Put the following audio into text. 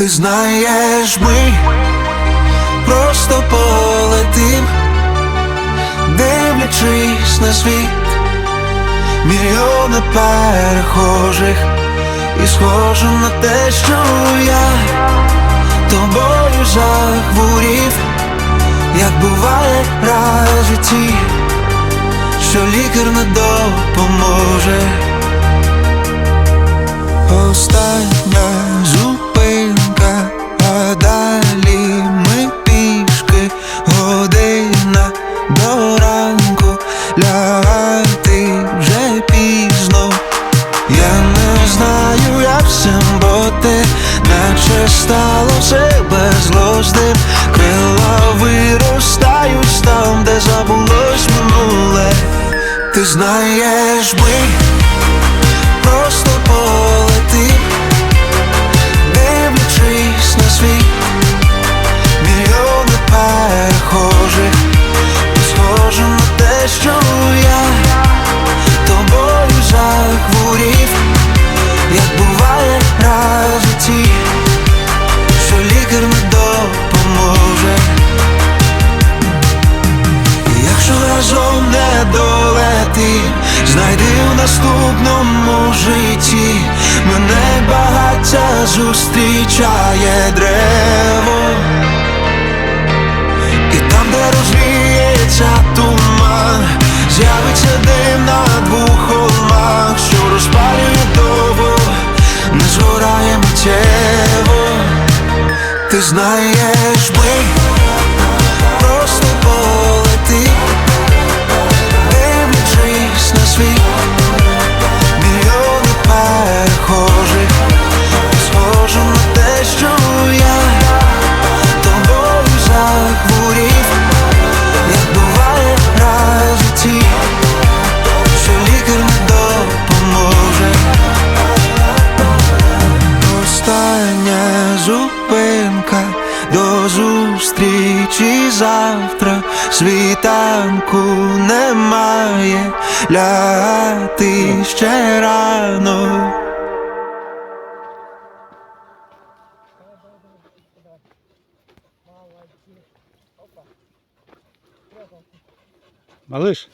Ти знаєш, ми просто полетим, дивлячись на світ, мільйони перехожих, і схоже на те, що я тобою захворів, як буває раз в житті, що лікар не допоможе. Остання стало все безглуздим Крила виростають там, де забулось минуле. Ти знаєш, ми знайди в наступному житті, мене багаття зустрічає древо. І там, де розвіється туман, з'явиться дим на двох холмах, що розпалює довго, не згорає миттєво. Ти знаєш, ми зупинка до зустрічі завтра. Світанку немає, лягати ще рано. Малиш,